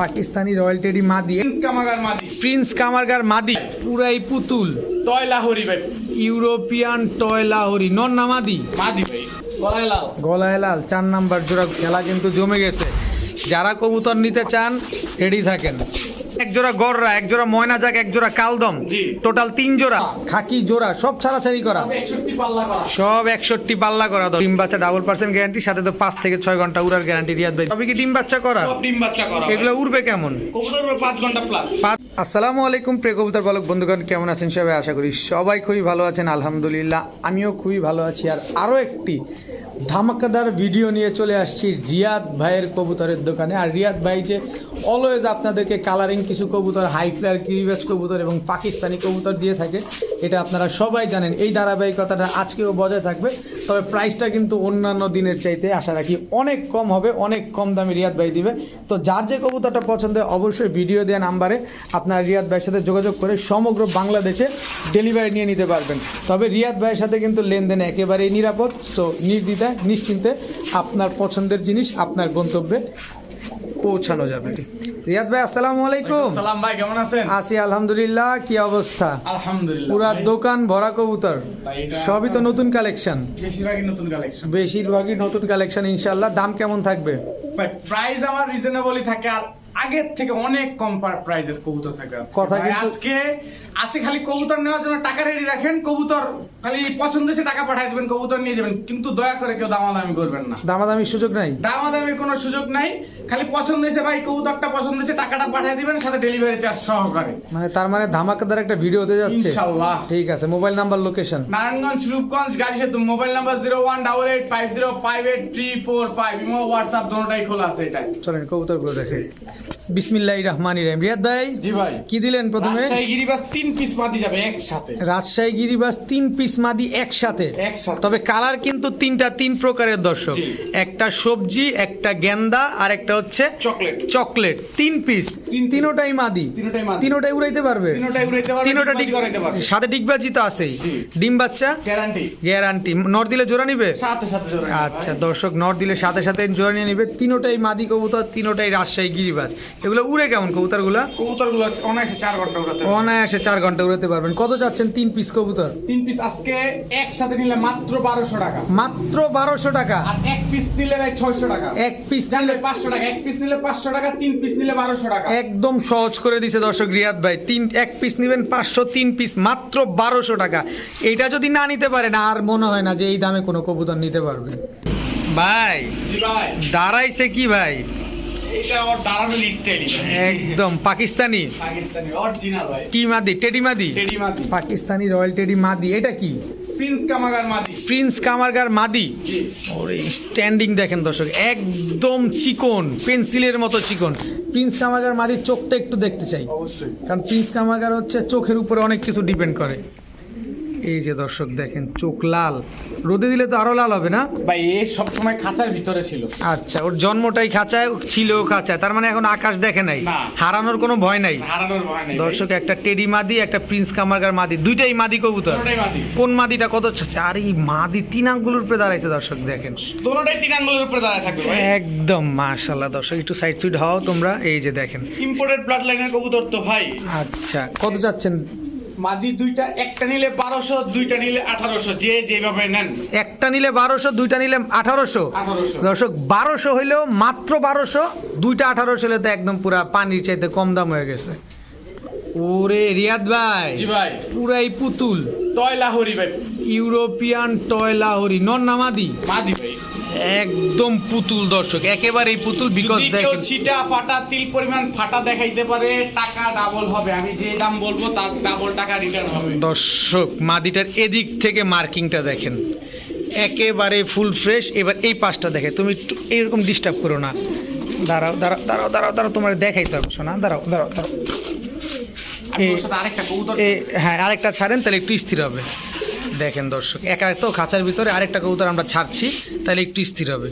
Pakistani royal টেরি মাদি Prince কামারগার মাদি Prince কামারগার মাদি পুরাই পুতুল। টয় লাহরি ভাই। ইউরোপিয়ান টয় লাহরি। নন না মাদি মাদি ভাই। গলায় লাল। গলায় লাল চার নাম্বার জোড়া খেলা কিন্তু জমে গেছে। যারা কবুতর নিতে চান রেডি থাকেন। এক জোড়া গররা এক জোড়া ময়না যাক এক জোড়া কালদম টোটাল তিন জোড়া। খাকি জোড়া সব ছাড়াছাড়ি করা। একষট্টি পাল্লা করা। সব একষট্টি পাল্লা করা। ডিম বাচ্চা ডাবল পার্সেন্ট গ্যারান্টি সাথে তো পাঁচ থেকে ছয় ঘণ্টা উড়ার গ্যারান্টি রিয়াদ ভাই। তবে কি ডিম বাচ্চা করা? ডিম বাচ্চা করা এগুলো উড়বে কেমন? পাঁচ ঘণ্টা প্লাস আসসালামু আলাইকুম প্রিয় কবুতর বালক বন্ধুগণ কেমন আছেন সবাই? আশা করি সবাই খুবই ভালো আছেন আলহামদুলিল্লাহ। আমিও খুবই ভালো আছি। আর আরও একটি ধামাকাদার ভিডিও নিয়ে চলে আসছি রিয়াদ ভাইয়ের কবুতরের দোকানে। আর রিয়াদ ভাই যে অলওয়েজ আপনাদেরকে কালারিং কিছু কবুতর হাই ফ্লায়ার কিরিবাজ কবুতর এবং পাকিস্তানি কবুতর দিয়ে থাকে। এটা আপনারা সবাই জানেন, এই ধারাবাহিকতাটা আজকেও বজায় থাকবে। তবে প্রাইসটা কিন্তু অন্যান্য দিনের চাইতে আশা রাখি অনেক কম হবে, অনেক কম দামে রিয়াদ ভাই দিবে। তো যার যে কবুতরটা পছন্দ হয় অবশ্যই ভিডিও দেওয়া নাম্বারে আপনার রিয়াদ ভাইয়ের সাথে যোগাযোগ করে সমগ্র বাংলাদেশে ডেলিভারি নিয়ে নিতে পারবেন। তবে রিয়াদ ভাইয়ের সাথে কিন্তু লেনদেন একেবারেই নিরাপদ সো নির্দ্বিধায়, নিশ্চিন্তে আপনার পছন্দের জিনিস, আপনার গন্তব্যে পৌঁছানো যাবে। রিয়াদ ভাই আসসালামু আলাইকুম। সালাম ভাই কেমন আছেন? আছি আলহামদুলিল্লাহ কি অবস্থা? আলহামদুলিল্লাহ পুরা দোকান ভরা কবুতর। সবই তো নতুন কালেকশন। বেশিরভাগই নতুন কালেকশন। বেশিরভাগই নতুন কালেকশন ইনশাল্লাহ দাম কেমন থাকবে? প্রাইস আমার রিজনেবলই থাকে আর আগের থেকে অনেক কম প্রাইজের কবুতর থাকে। কথা আজকে আজকে খালি কবুতর নেওয়ার জন্য টাকা রেডি রাখেন কবুতর খালি পছন্দ হয়েছে টাকা পাঠিয়ে দেবেন কবুতর নিয়ে যাবেন কিন্তু দয়া করে কেউ দামাদামি করবেন না। দামাদামির সুযোগ নাই? দামাদামির কোনো সুযোগ নাই খালি পছন্দ হয়েছে ভাই কবুতরটা পছন্দ হয়েছে টাকাটা পাঠিয়ে দিবেন সাথে ডেলিভারি চার্জ সহকারে। মানে তার মানে ধামাকাদার একটা ভিডিও হতে যাচ্ছে? ইনশাল্লাহ। ঠিক আছে mobile number location Narayanganj Rupganj গাড়ি সেতু mobile number zero one double eight five zero five eight three four five imo WhatsApp দোনোটাই খোলা আছে এটাই। চলেন কবুতরগুলো দেখে বিসমিল্লাহ রহমান ইরাম রিয়াদ ভাই জি ভাই। কি দিলেন প্রথমে? রাজশাহী গিরিবাস তিন পিস মাটি যাবে একসাথে। রাজশাহী গিরিবাস তিন পিস মাদি একসাথে। একসাথে। তবে কালার কিন্তু তিনটা তিন প্রকারের দর্শক। একটা সবজি একটা গেন্দা আর একটা হচ্ছে চকলেট। চকলেট। তিন পিস তিনোটাই মাদি। তিনোটাই মাদি। তিনোটাই উড়াইতে পারবে। তিনোটাই উড়াইতে পারবে, তিনোটা ডিগবাজি করাইতে পারবে। সাথে ডিগবাজি তো আছেই। ডিম বাচ্চা? গ্যারান্টি গ্যারান্টি নর দিলে জোড়া নিবে? সাথে সাথে জোড়া আচ্ছা দর্শক নর দিলে সাথে সাথে জোড়া নিয়ে নিবে। তিনোটাই মাদি কবুতর তিনোটাই রাজশাহী গিরিবাজ এগুলো উড়ে কেমন কবুতরগুলা? কবুতরগুলো অনায়াসে চার ঘণ্টা উড়াতে অনায়াসে চার ঘণ্টা উড়াতে পারবেন। কত চাচ্ছেন তিন পিস কবুতর? তিন পিস আজকে একসাথে নিলে মাত্র বারোশো টাকা। মাত্র বারোশো টাকা। আর এক পিস নিলে ভাই ছয়শো টাকা। এক পিস নিলে পাঁচশো টাকা এক পিস নিলে পাঁচশো টাকা তিন পিস নিলে বারোশো টাকা। একদম সহজ করে দিছে দর্শক রিয়াদ ভাই। তিন এক পিস নেবেন পাঁচশো তিন পিস মাত্র বারোশো টাকা। এইটা যদি না নিতে পারেন আর মনে হয় না যে এই দামে কোনো কবুতর নিতে পারবে। ভাই। দাঁড়াইছে কি ভাই? এটা একদম পাকিস্তানি। পাকিস্তানি অরিজিনাল ভাই। কি মাদি? টেডি মাদি? টেডি মাদি। পাকিস্তানি রয়্যাল টেডি মাদি এটা কি? প্রিন্স মাদি। প্রিন্স কামারগার মাদি? ওরে স্ট্যান্ডিং দেখেন দর্শক একদম চিকন পেন্সিলের মতো চিকন। প্রিন্স কামারগার মাদির চোখটা একটু দেখতে চাই। অবশ্যই। কারণ প্রিন্স কামারগার হচ্ছে চোখের উপরে অনেক কিছু ডিপেন্ড করে। এই যে দর্শক দেখেন চোখ লাল। রোদে দিলে তো আরও লাল হবে না? ভাই এ সব সময় খাঁচার ভিতরে ছিল। আচ্ছা ওর জন্মটাই খাঁচায় ছিল খাঁচায়। তার মানে এখন আকাশ দেখে নাই। হারানোর কোনো ভয় নাই। হারানোর ভয় নেই। দর্শক একটা টেডি মাদি একটা প্রিন্স কামারগার মাদি। দুইটাই মাদি কবুতর। কোন মাদিটা কত আর এই মাদি তিন আঙ্গুলের উপরে দাঁড়াইছে দর্শক দেখেন। দোনোটাই তিন আঙ্গুলের উপরে দাঁড়ায় থাকবে একদম মাশাল্লাহ দর্শক একটু সাইড সুইড হও তোমরা। এই যে দেখেন। ইম্পোর্টেড ব্লাড লাইনের কবুতর তো ভাই। আচ্ছা কত যাচ্ছেন? মাদি দুইটা একটা নিলে বারোশো দুইটা নিলে আঠারোশো যে যেভাবে নেন। একটা নিলে বারোশো দুইটা নিলে আঠারোশো। দর্শক বারোশো হইলেও মাত্র বারোশো দুইটা আঠারোশো হলে তো একদম পুরা পানির চাইতে কম দাম হয়ে গেছে। ওরে রিয়াদ ভাই। জি ভাই। পুরাই পুতুল। তয় লাহোরি ভাই। ইউরোপিয়ান টয় লাহরি। নন নামাদি মাদি? ভাই। একদম পুতুল দর্শক। একেবারেই পুতুল বিকজ দেখেন। ছিটা ফাটা তিল পরিমাণ ফাটা দেখাইতে পারে টাকা ডাবল হবে। আমি যে দাম বলব তার ডাবল টাকা রিটার্ন হবে। দর্শক মাদিটার এদিক থেকে মার্কিংটা দেখেন। একেবারে ফুল ফ্রেশ এবার এই পাশটা দেখে তুমি একটু এরকম ডিস্টার্ব করো না। দাঁড়াও দাঁড়াও দাঁড়াও দাঁড়াও দাঁড়াও তোমার দেখাইতে হবে। শোনা দাঁড়াও দাঁড়াও দাঁড়াও আমি এ- ওর সাথে আরেকটা কবুতর এ হ্যাঁ আরেকটা ছাড়েন তাহলে একটু স্থির হবে। দেখেন দর্শক একা তো খাঁচার ভিতরে আরেকটা কবুতর আমরা ছাড়ছি তাহলে একটু স্থির হবে।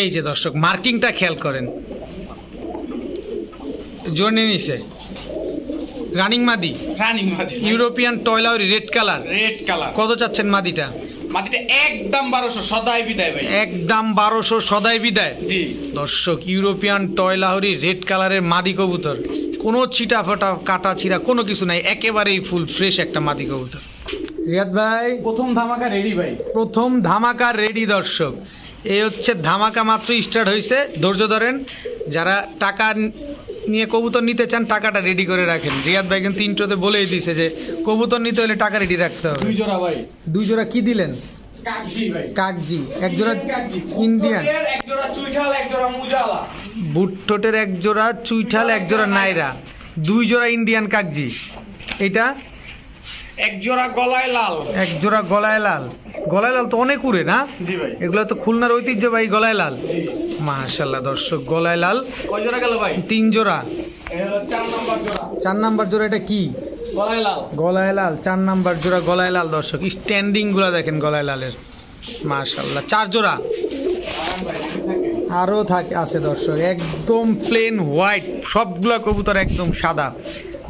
এই যে দর্শক মার্কিংটা খেয়াল করেন। জোনে নিছে। রানিং মাদি। রানিং মাদি ইউরোপিয়ান টয়লার রেড কালার। Red colour. কত চাচ্ছেন মাদিটা? মাটিটা একদম বারোশো সদাই বিদায় ভাই। একদম বারোশো সদাই বিদায়। জি। দর্শক ইউরোপিয়ান টয়লাহরি রেড কালারের মাদি কবুতর। কোনো ছিটা ফাটা কাটা ছিঁড়া কোনো কিছু নাই। একেবারেই ফুল ফ্রেশ একটা মাদি কবুতর। রিয়াদ ভাই প্রথম ধামাকা রেডি ভাই। প্রথম ধামাকা রেডি দর্শক। এই হচ্ছে ধামাকা মাত্র স্টার্ট হয়েছে ধৈর্য ধরেন যারা টাকা নিয়ে কবুতর নিতে চান টাকাটা রেডি করে রাখেন। রিয়াদ ভাই কিন্তু ইন্ট্রোতে বলেই দিছে যে কবুতর নিতে হলে টাকা রেডি রাখতে হবে। দুই জোড়া ভাই। দুই জোড়া কি দিলেন? কাকজি ভাই। কাকজি এক জোড়া ইন্ডিয়ান। এক জোড়া চুইঠাল এক জোড়া মুজালা। বুটঠোঁটের এক জোড়া চুইঠাল এক জোড়া নাইরা। দুই জোড়া ইন্ডিয়ান কাকজি। এটা? এক জোড়া গলায় লাল। এক জোড়া গলায় লাল। গলায় লাল তো অনেক উড়ে না? জি ভাই। এগুলো তো খুলনার ঐতিহ্যবাহী গলায় লাল। মাশাল্লাহ দর্শক গলায় লাল। কয় জোড়া গেল ভাই? তিন জোড়া। চার নাম্বার জোড়া এটা কি? গলায় লাল। চার নাম্বার জোড়া গলায় লাল দর্শক। স্ট্যান্ডিংগুলা দেখেন গলায় লালের। মাশাল্লাহ চার জোড়া? আরও থাকে আছে দর্শক। একদম প্লেন হোয়াইট সবগুলা কবুতর একদম সাদা।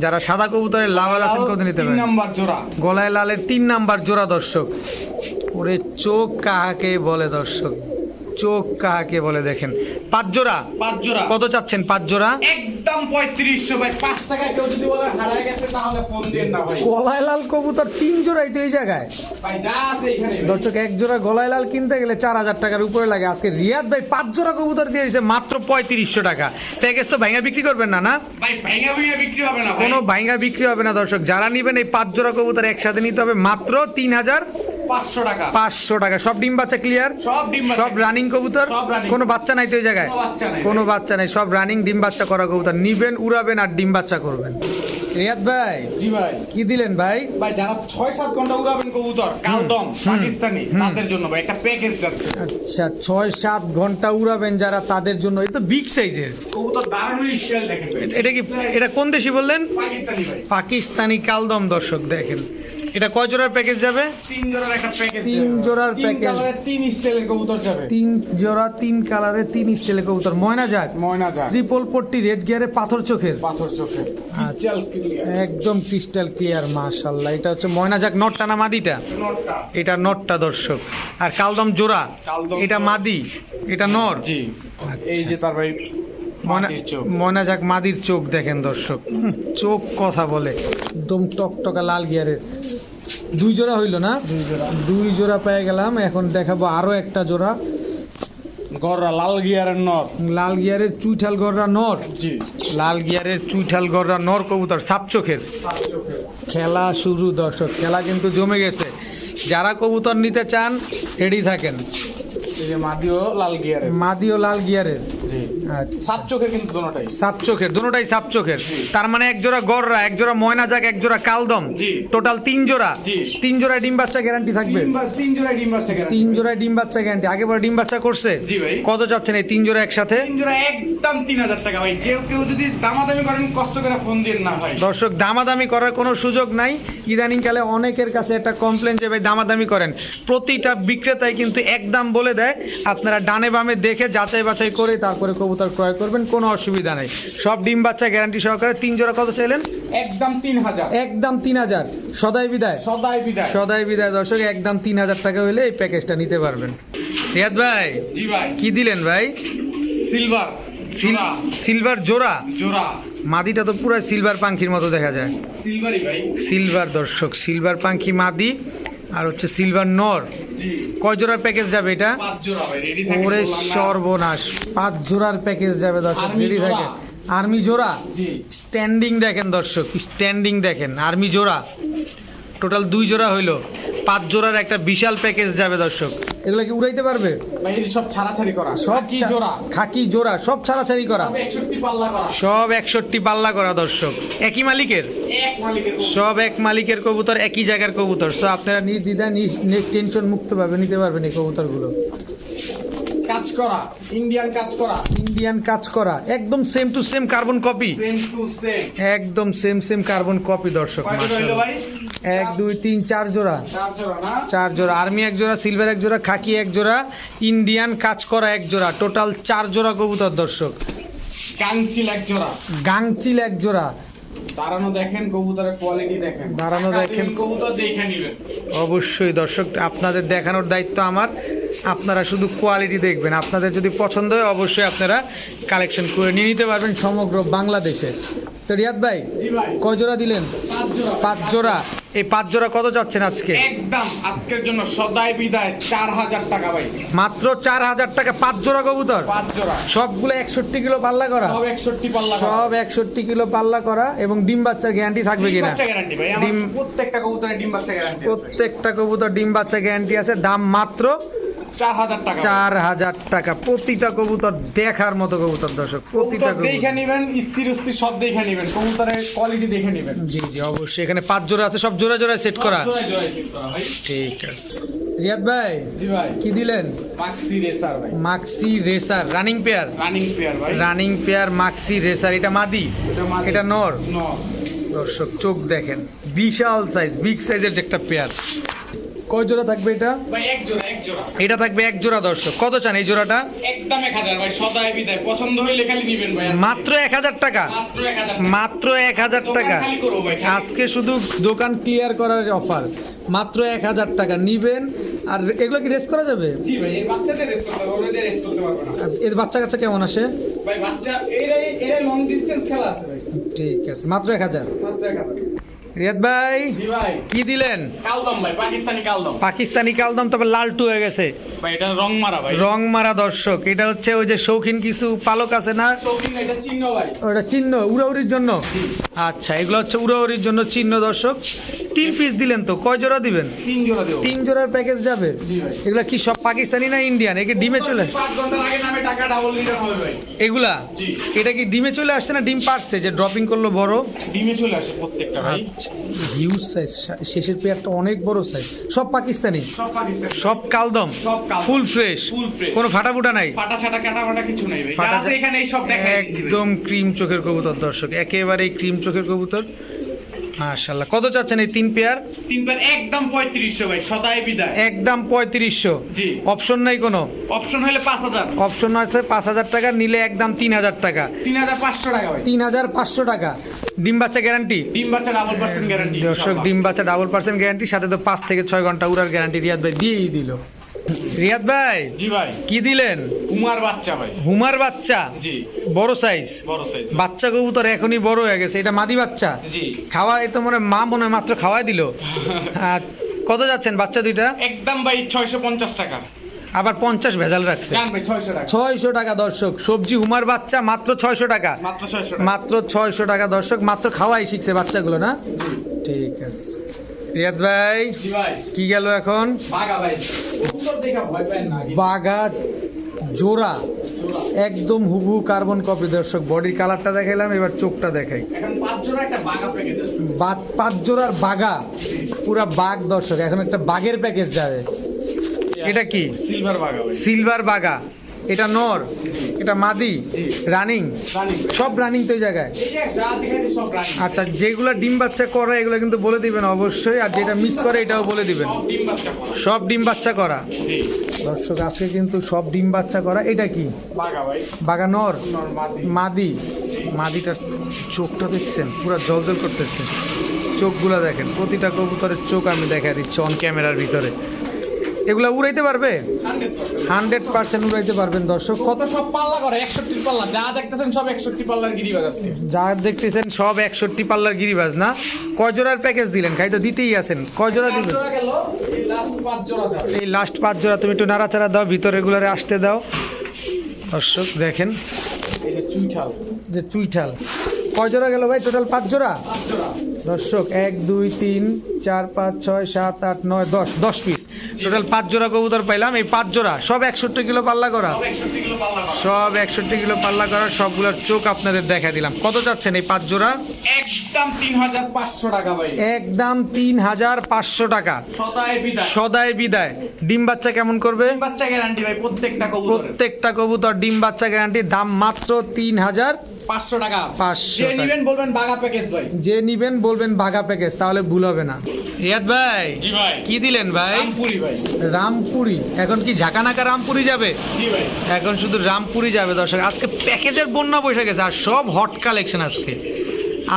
যারা সাদা কবুতরের লাভার আছেন কত নিতে পারেন। নাম্বার জোড়া। গলায় লালের তিন নাম্বার জোড়া দর্শক। ওরে চোখ কাহাকে বলে দর্শক? চোখ কাহাকে বলে দেখেন? পাঁচ জোড়া? পাঁচ জোড়া। কত চাচ্ছেন? পাঁচ জোড়া? একদম পঁয়ত্রিশশো ভাই পাঁচ টাকা কেউ যদি বলে হারায় গেছে তাহলে ফোন দিয়ে না ভাই। গলায় লাল কবুতর তিন জোড়াই তো এই জায়গায়। ভাই যা আছে এখানে। দর্শক এক জোড়া গলায় লাল কিনতে গেলে চার হাজার টাকার উপরে লাগে। আজকে রিয়াদ ভাই পাঁচ জোড়া কবুতর দিয়ে দিয়েছে মাত্র পঁয়ত্রিশশো টাকা। প্যাকেজ তো ভাইঙ্গা বিক্রি করবেন না না? ভাই ভেঙে ভেঙে বিক্রি হবে না কোনো ভাইঙ্গা বিক্রি হবে না দর্শক। যারা নিবেন এই পাঁচ জোড়া কবুতর একসাথে নিতে হবে মাত্র তিন হাজার পাঁচশো টাকা। পাঁচশো টাকা। সব ডিম বাচ্চা ক্লিয়ার সব রানিং কবুতর? কোনো বাচ্চা নাই তো এই জায়গায়? কোনো বাচ্চা নাই। সব রানিং ডিম বাচ্চা করা কবুতর। নিবেন উড়াবেন আর ডিম বাচ্চা করবেন। রিয়াদ ভাই জি ভাই। কি দিলেন ভাই? ভাই যারা ছয় সাত ঘণ্টা উড়াবেন কবুতর কালদম পাকিস্তানি তাদের জন্য ভাই একটা প্যাকেজ যাচ্ছে। আচ্ছা ছয় সাত ঘণ্টা উড়াবেন যারা তাদের জন্য। এটা তো বিগ সাইজের কবুতর দারুণ স্টাইল দেখেন এটা কি এটা কোন দেশি বললেন? পাকিস্তানি ভাই। পাকিস্তানি কালদম দর্শক দেখেন। এটা কয় জোড়ার প্যাকেজ যাবে? তিন জোড়ার একটা প্যাকেজ তিন জোড়ার। কালারের তিন স্টাইলের কবুতর যাবে। তিন জোড়া তিন কালারের তিন স্টাইলের কবুতর। ময়না যাক। ময়না যাক। ত্রিপল পট্টি রেড গিয়ারে পাথর চোখের। পাথর চোখের। ক্রিস্টাল ক্লিয়ার একদম ক্রিস্টাল ক্লিয়ার মাশাল্লাহ এটা হচ্ছে ময়না যাক নটটা না মাদিটা? নটটা। এটা নটটা দর্শক। আর কালদম জোড়া? এটা। মাদি? এটা নর? জি। এই যে তার ভাই ময়না যাক মাদির চোখ দেখেন দর্শক। চোখ কথা বলে। একদম টকটকা লাল গিয়ারের। দুই জোড়া হইল না? দুই জোড়া। দুই জোড়া পেয়ে গেলাম। এখন দেখাবো আরও একটা জোড়া। গররা লাল গিয়ারের নর। লাল গিয়ারের চুইঠাল গড়রা নর। জি। লাল গিয়ারের চুইঠাল গড়রা নর কবুতর সাপ চোখের। খেলা শুরু দর্শক খেলা কিন্তু জমে গেছে। যারা কবুতর নিতে চান রেডি থাকেন। মাদিও লাল গিয়ারের। লাল আচ্ছা। চোখের কিন্তু দোনোটাই সাপ চোখের দুটোটাই সাপ চোখের। তার মানে এক জোড়া এক জোড়া ময়না যাক এক জোড়া কালদম। টোটাল তিন জোড়া। তিন জোড়া ডিম বাচ্চা গ্যারান্টি থাকবে? তিন জোড়া ডিম বাচ্চা কেন তিন জোড়ায় ডিম বাচ্চা গ্যারান্টি আগে ডিম বাচ্চা করছে। কত চাচ্ছেন এই তিন জোড়া একসাথে? তিন জোড়া একদম তিন হাজার টাকা ভাই। যে কেউ যদি দামাদামি করেন কষ্ট করে ফোন দিয়ে না ভাই। দর্শক দামাদামি করার কোনো সুযোগ নাই। ইদানিংকালে অনেকের কাছে একটা কমপ্লেন যে ভাই দামাদামি করেন। প্রতিটা বিক্রেতাই কিন্তু একদম বলে দেয়। আপনারা ডানে বামে দেখে যাচাই বাছাই করে তারপরে কবুতর ক্রয় করবেন কোনো অসুবিধা নেই। সব ডিম বাচ্চা গ্যারান্টি সহকারে তিন জোড়া কত চাইলেন? একদম তিন হাজার। একদম তিন হাজার। সদাই বিদায়। সদাই বিদায়। সদাই বিদায় দর্শক একদম তিন হাজার টাকা হলে এই প্যাকেজটা নিতে পারবেন। রিয়াদ ভাই জি ভাই। কি দিলেন ভাই? সিলভার সিল- সিলভার জোড়া? জোড়া। মাদিটা তো পুরো সিলভার পাঙ্খির মতো দেখা যায়। সিলভারই ভাই। সিলভার দর্শক সিলভার পাঙ্খি মাদি। আর হচ্ছে সিলভার নর। কয় জোড়ার প্যাকেজ যাবে এটা? ওরে সর্বনাশ। পাঁচ জোড়ার প্যাকেজ যাবে দর্শক রেডি। থাকে। আর্মি জোড়া? স্ট্যান্ডিং দেখেন দর্শক স্ট্যান্ডিং দেখেন। আর্মি জোড়া। টোটাল দুই জোড়া হইল। পাঁচ জোড়ার একটা বিশাল প্যাকেজ যাবে দর্শক। এগুলো কি উড়াইতে পারবে? সব ছাড়াছাড়ি করা সব কি জোড়া? খাকি জোড়া সব ছাড়াছাড়ি করা। সব একষট্টি পাল্লা করা। সব একষট্টি পাল্লা করা দর্শক। একই মালিকের? এক মালিকের কবুতর। সব এক মালিকের কবুতর একই জায়গার কবুতর। সো আপনারা নির্দ্বিধা টেনশন মুক্ত ভাবে নিতে পারবেন এই কবুতরগুলো। কাজ করা ইন্ডিয়ান কাজ করা। ইন্ডিয়ান কাজ করা একদম same to same carbon copy same to same একদম সেম সেম কার্বন কপি দর্শক মাশাআল্লাহ। এক দুই তিন চার জোড়া। চার জোড়া আর্মি এক জোড়া সিলভার এক জোড়া খাকি এক জোড়া ইন্ডিয়ান কাজ করা এক জোড়া। টোটাল চার জোড়া কবুতর দর্শক। কাঞ্চিল এক জোড়া। গাংচিল এক জোড়া। দাঁড়ানো দেখেন কবুতরের কোয়ালিটি দেখেন। দাঁড়ানো দেখেন। কবুতর দেখে নিবেন। অবশ্যই দর্শক আপনাদের দেখানোর দায়িত্ব আমার। আপনারা শুধু কোয়ালিটি দেখবেন। আপনাদের যদি পছন্দ হয় অবশ্যই আপনারা কালেকশন করে নিয়ে নিতে পারবেন সমগ্র বাংলাদেশে। তো রিয়াদ ভাই কয় জোড়া দিলেন? পাঁচ জোড়া। এই পাঁচ জোড়া কত যাচ্ছেন আজকে? একদম আজকের জন্য সদাই বিদায় চার হাজার টাকা ভাই। মাত্র চার হাজার টাকা পাঁচ জোড়া কবুতর? পাঁচ জোড়া। সবগুলো একষট্টি কিলো পাল্লা করা? সব একষট্টি পাল্লা সব একষট্টি কিলো পাল্লা করা এবং ডিম বাচ্চার গ্যারান্টি থাকবে কিনা? ডিম- প্রত্যেকটা কবুতরের ডিম বাচ্চা গ্যারান্টি প্রত্যেকটা কবুতর ডিম বাচ্চা গ্যারান্টি আছে। দাম মাত্র চার হাজার টাকা। প্রতিটা কবুতর দেখার মতো কবুতর দর্শক প্রতিটা দেখে কবুতর স্থির স্থির সব দেখে নিবেন কবুতরের কোয়ালিটি দেখে নিবেন। জি জি অবশ্যই। এখানে পাঁচ জোড়া আছে সব জোড়া জোড়া সেট করা। ঠিক আছে। রিয়াদ ভাই জি ভাই। কি দিলেন? মাক্সি রেসার ভাই। Maxi racer running pair running pair ভাই। রানিং পেয়ার মাক্সি রেসার এটা মাদি? এটা নর? দর্শক চোখ দেখেন। বিশাল সাইজ বিগ সাইজের যে একটা পেয়ার কয় জোড়া থাকবে এটা? ভাই এক জোড়া এক জোড়া। এটা থাকবে এক জোড়া দর্শক। কত চান এই জোড়াটা? একদম এক হাজার ভাই সদায় বিদায়। পছন্দ হইলে খালি নিবেন ভাই মাত্র এক হাজার টাকা? মাত্র এক হাজার টাকা। আজকে শুধু দোকান ক্লিয়ার করার অফার মাত্র এক হাজার টাকা নিবেন। আর এগুলো কি রেস করা যাবে? জি ভাই এই বাচ্চাদের রেস করতে পারবে ওদের রেস করতে পারবে না। আর এর বাচ্চা কাচ্চা কেমন আসে? ভাই বাচ্চা এরা এরা লং ডিসটেন্স খেলা আছে ভাই। ঠিক আছে মাত্র এক হাজার। মাত্র এক হাজার। রিয়াদ ভাই কি দিলেন? কালদম ভাই পাকিস্তানি কালদম। পাকিস্তানি কালদম তবে লালটু হয়ে গেছে। ভাই এটা রং মারা ভাই। রং মারা দর্শক এটা হচ্ছে ওই যে শৌখিন কিছু পালক আছে না? শৌখিন এটা চিহ্ন ভাই। ওটা চিহ্ন উড়াউড়ির জন্য? আচ্ছা এগুলো হচ্ছে উড়াউড়ির জন্য চিহ্ন দর্শক। তিন পিস দিলেন তো কয় জোড়া দিবেন? তিন জোড়া দেবো। তিন জোড়ার প্যাকেজ যাবে? এগুলা কি সব পাকিস্তানি না ইন্ডিয়ান একে ডিমে চলে পাঁচ ঘণ্টার আগে নামে টাকা ডাবল রিটার্ন হবে ভাই। এগুলা? এটা কি ডিমে চলে আসছে না ডিম পারছে? যে ড্রপিং করল বড়? ডিমে চলে আসে প্রত্যেকটা ভাই। হিউজ সাইজ শেষের পেয়ারটা অনেক বড় সাইজ সব পাকিস্তানি? সব পাকিস্তানি। সব কালদম। ফুল ফ্রেশ কোনো ফাটাফুটা নাই। ফাটা ছাটা কাটা ফাটা কিছু নাই ভাই। যা ফাটা আছে এখানে এই সব একদম ক্রিম চোখের কবুতর দর্শক। একেবারে ক্রিম চোখের কবুতর। মাশাল্লাহ কত চাচ্ছেন এই তিন পেয়ার? তিন বার একদম পঁয়ত্রিশশো ভাই সদাই বিদায়। একদম পঁয়ত্রিশশো। জি। অপশন নাই কোনো? অপশন হলে পাঁচ হাজার। অপশন আছে পাঁচ হাজার টাকা নিলে একদম তিন হাজার টাকা। তিন হাজার পাঁচশো টাকা ভাই। তিন হাজার পাঁচশো টাকা। ডিম বাচ্চা গ্যারান্টি ডিম বাচ্চা ডাবল পার্সেন্ট গ্যারান্টি দর্শক ডিম বাচ্চা ডাবল পার্সেন্ট গ্যারান্টি সাথে তো পাঁচ থেকে ছয় ঘণ্টা উড়ার গ্যারান্টি রিয়াদ ভাই দিয়েই দিল। রিয়াদ ভাই জি ভাই। কি দিলেন? উমার বাচ্চা ভাই। হুমার বাচ্চা? জি। বড় সাইজ বড় সাইজ বাচ্চা কবুতর এখনই বড় হয়ে গেছে এটা মাদি বাচ্চা? জি। খাওয়া তো মনে মা মনে মাত্র খাওয়াই দিল। কত যাচ্ছেন বাচ্চা দুইটা? একদম ভাই ছয়শো পঞ্চাশ টাকা। আবার পঞ্চাশ ভেজাল রাখছে। ছয়শো টাকা। দর্শক সবজি হুমার বাচ্চা মাত্র ছয়শো টাকা। মাত্র ছয়শো টাকা। মাত্র ছয়শো টাকা দর্শক মাত্র খাওয়াই শিখছে বাচ্চাগুলো না? ঠিক আছে। রিয়াদ ভাই কি গেল এখন? বাগা জোড়া। একদম হুবু কার্বন কপি দর্শক। বডির কালারটা দেখাইলাম এবার চোখটা দেখাই। পাঁচ জোড়ার বাগা পুরা বাঘ দর্শক। এখন একটা বাঘের প্যাকেজ যাবে। এটা কি? সিলভার বাগা সিলভার বাগা এটা নর এটা মাদি রানিং সব রানিং তো জায়গায়? আচ্ছা যেগুলো ডিম বাচ্চা করা এগুলো কিন্তু বলে দিবেন অবশ্যই আর যেটা মিস করে এটাও বলে দিবেন। সব ডিম বাচ্চা করা। দর্শক আজকে কিন্তু সব ডিম বাচ্চা করা এটা কি? বাগা নর? মাদি। মাদিটার চোখটা দেখছেন পুরো জলজল করতেছে। চোখগুলো দেখেন প্রতিটা কবুতরের চোখ আমি দেখা দিচ্ছি অন ক্যামেরার ভিতরে। এগুলা উড়াইতে পারবে? হান্ড্রেড পার্সেন্ট উড়াইতে পারবেন দর্শক। কত সব পাল্লা করে? একষট্টি পাল্লা। যা দেখতেছেন সব একষট্টি পাল্লার গিরিবাজ আছে যা দেখতেছেন সব একষট্টি পাল্লার গিরিবাজ না? কয় জোড়ার প্যাকেজ দিলেন? খাই তো দিতেই আছেন। কয় জোড়া পাঁচ দিবেন এই লাস্ট পাঁচ জোড়া তুমি একটু নাড়াচাড়া দাও ভিতরে এগুলারে আসতে দাও। দর্শক দেখেন। যে চুইঠাল। কয় জোড়া গেল ভাই? টোটাল পাঁচ জোড়া? দর্শক এক দুই তিন চার পাঁচ ছয় সাত আট নয় দশ। দশ পিস টোটাল পাঁচ জোড়া কবুতর পাইলাম। এই পাঁচ জোড়া সব একষট্টি কিলো পাল্লা করা। সব একষট্টি কিলো পাল্লা করা। সবগুলোর চোখ আপনাদের দেখা দিলাম। কত যাচ্ছেন এই পাঁচ জোড়া? একদম তিন হাজার পাঁচশো টাকা ভাই। একদম তিন হাজার পাঁচশো টাকা। সদায় বিদায়। ডিম বাচ্চা কেমন করবে? বাচ্চা গ্যারান্টি ভাই প্রত্যেকটা কবুতরের। প্রত্যেকটা কবুতর ডিম বাচ্চা গ্যারান্টি দাম মাত্র তিন হাজার পাঁচশো টাকা। 500 যে নিবেন বলবেন বাগা প্যাকেজ ভাই। যে নিবেন বলবেন বাঘা প্যাকেজ তাহলে ভুল হবে না। রিয়াদ ভাই ভাই। কি দিলেন ভাই। রামপুরি। এখন কি ঝাঁকানাকা রামপুরি যাবে? এখন শুধু রামপুরি যাবে দর্শক। আজকে প্যাকেজের বন্যা বসে গেছে আর সব হট কালেকশন আজকে।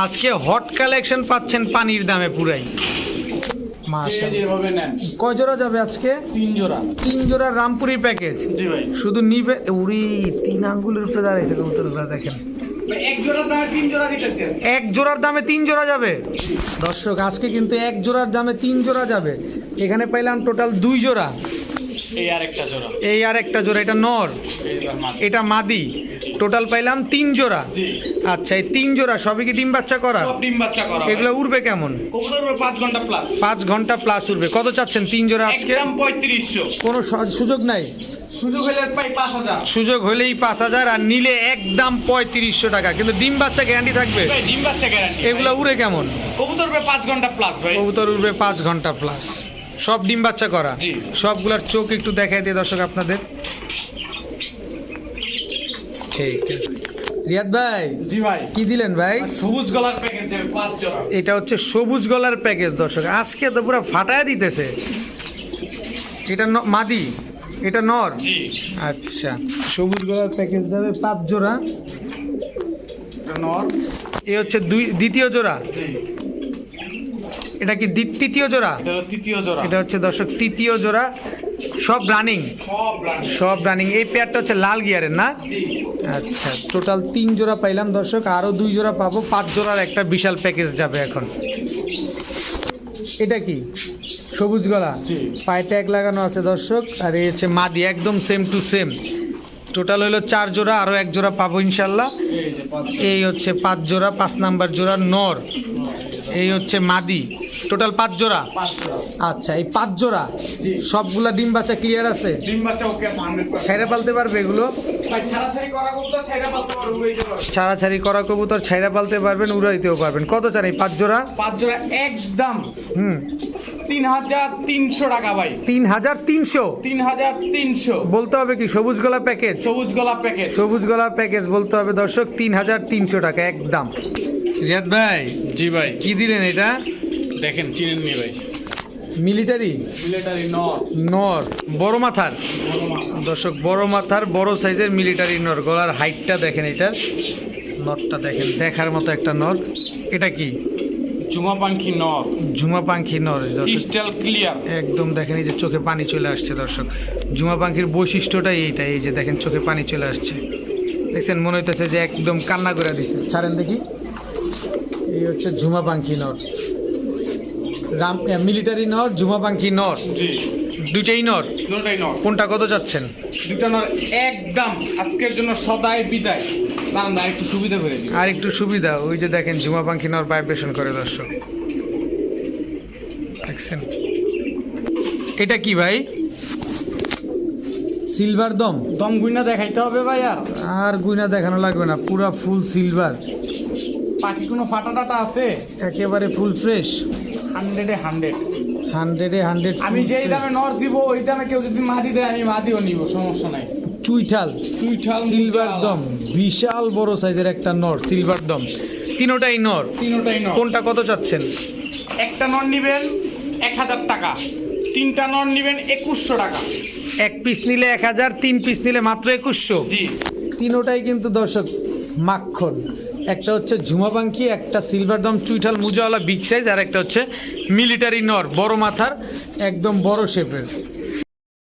আজকে হট কালেকশন পাচ্ছেন পানির দামে পুরাই। কয় জোড়া যাবে আজকে? তিন জোড়া। তিন জোড়া রামপুরি প্যাকেজ। শুধু নিবে উড়ি তিন আঙ্গুলের উপরে কবুতরগুলো দেখেন। এক জোড়ার দামে তিন জোড়া এক জোড়ার দামে তিন জোড়া যাবে? দর্শক আজকে কিন্তু এক জোড়ার দামে তিন জোড়া যাবে। এখানে পাইলাম টোটাল দুই জোড়া। এই আর একটা জোড়া। এই আর জোড়া এটা নর। এটা মাদি। টোটাল পাইলাম তিন জোড়া। আচ্ছা এই তিন জোড়া সবই কি ডিম বাচ্চা করা? ডিম বাচ্চা করা এগুলো উড়বে কেমন? কবুতর পাঁচ ঘণ্টা প্লাস ঘণ্টা প্লাস উঠবে কত চাচ্ছেন তিন জোড়া আজকে? একদম পঁয়ত্রিশশো। কোনো সুযোগ নাই? সুযোগ হলে পাঁচ হাজার। হলেই পাঁচ হাজার আর নিলে একদম পঁয়ত্রিশশো টাকা। কিন্তু ডিম বাচ্চা গ্যারান্টি থাকবে? ডিম বাচ্চা গ্যারান্টি এগুলো উড়ে কেমন? কবুতর উপরে পাঁচ ঘণ্টা প্লাস কবুতর উঠবে পাঁচ ঘণ্টা প্লাস সব ডিম বাচ্চা করা। সবগুলার চোখ একটু দেখাই দিয়ে দর্শক আপনাদের। ঠিক আছে। রিয়াদ ভাই জি ভাই। কি দিলেন ভাই? সবুজ গলার প্যাকেজ এটা হচ্ছে সবুজ গলার প্যাকেজ দর্শক। আজকে তো পুরো ফাটায় দিতেছে। এটা মাদি এটা নর? আচ্ছা। সবুজ গলার প্যাকেজ যাবে পাঁচ জোড়া। নর। এ হচ্ছে দুই দ্বিতীয় জোড়া। এটা কি তৃতীয় জোড়া? এটা তৃতীয় জোড়া। এটা হচ্ছে দর্শক তৃতীয় জোড়া। সব রানিং সব রানিং এই পেয়ারটা হচ্ছে লাল গিয়ারের না? আচ্ছা টোটাল তিন জোড়া পাইলাম দর্শক আরও দুই জোড়া পাবো পাঁচ জোড়ার একটা বিশাল প্যাকেজ যাবে এখন। এটা কি? সবুজ গলা? পায়ে ট্যাগ লাগানো আছে দর্শক আর এই হচ্ছে মাদি একদম সেম টু সেম টোটাল হলো চার জোড়া আরও এক জোড়া পাবো ইনশাল্লাহ। এই হচ্ছে পাঁচ জোড়া পাঁচ নাম্বার জোড়া নর। এই হচ্ছে মাদি টোটাল পাঁচ জোড়া? আচ্ছা এই পাঁচ জোড়া? সবগুলা ডিম বাচ্চা ক্লিয়ার আছে? ডিম বাচ্চা ওকে আছে ছাইরা পালতে পারবে এগুলো। ছাড়াছাড়ি করা কবুতর ছাইরা পালতে পারবেন উড়াইতেও পারবেন। কত চান এই পাঁচ জোড়া? পাঁচ জোড়া একদম। হুম। তিন হাজার তিনশো টাকা ভাই। তিন হাজার তিনশো? তিন হাজার তিনশো। বলতে হবে কি সবুজ গলা প্যাকেজ সবুজ গলা প্যাকেজ সবুজ গলা প্যাকেজ বলতে হবে দর্শক তিন হাজার তিনশো টাকা একদম। রিয়াদ ভাই জি ভাই। কি দিলেন এটা? দেখেন চিনেন নি ভাই। মিলিটারি? মিলিটারি নর। নর বড় মাথার? দর্শক বড় মাথার বড় সাইজের মিলিটারি নর। গলার হাইটটা দেখেন এটার নরটা দেখেন দেখার মতো একটা নর। এটা কি? চুমা পাখি নর। ঝুমা পাখি নর ক্রিস্টাল ক্লিয়ার। একদম দেখেন এই যে চোখে পানি চলে আসছে দর্শক। ঝুমা পাখির বৈশিষ্ট্যটাই এইটা এই যে দেখেন চোখে পানি চলে আসছে। দেখছেন মনে হইতেছে যে একদম কান্না করে দিছে। ছাড়েন দেখি। এই হচ্ছে ঝুমা নর রাম মিলিটারি নর ঝুমা নর দুইটাই নর দুটাই নর কোনটা কত যাচ্ছেন? দুটা নর একদম আজকের জন্য সদাই বিদায়। না একটু সুবিধা করে আর একটু সুবিধা ওই যে দেখেন ঝুমা পাখি নর ভাইব্রেশন করে দর্শক। দেখছেন? এটা কি ভাই? সিলভার দম। দম গুইনা দেখাইতে হবে ভাই আর আর গুইনা দেখানো লাগবে না পুরা ফুল সিলভার পাখি কোনো ফাটা টাটা আছে? একেবারে ফুল ফ্রেশ হান্ড্রেডে হান্ড্রেড হান্ড্রেডে হান্ড্রেড আমি যেই দামে নর দিব ওই দামে কেউ যদি মাদি দেয় আমি মাদিও নিব সমস্যা নাই। চুইঠাল। চুইঠাল সিলভার দম। বিশাল বড় সাইজের একটা নর সিলভার দম। তিনোটাই নর তিনটাই নর কোনটা কত চাচ্ছেন? একটা নর নিবেন এক হাজার টাকা। তিনটা নর নিবেন একুশশো টাকা। এক পিস নিলে এক হাজার তিন পিস নিলে মাত্র একুশশো। জি। তিনোটাই কিন্তু দর্শক মাখন। একটা হচ্ছে ঝুমা পাঙ্কি একটা সিলভার দম চুইঠাল মুজাওয়ালা, বিগ সাইজ, আর একটা হচ্ছে মিলিটারি নর, বড় মাথার, একদম বড় শেপের।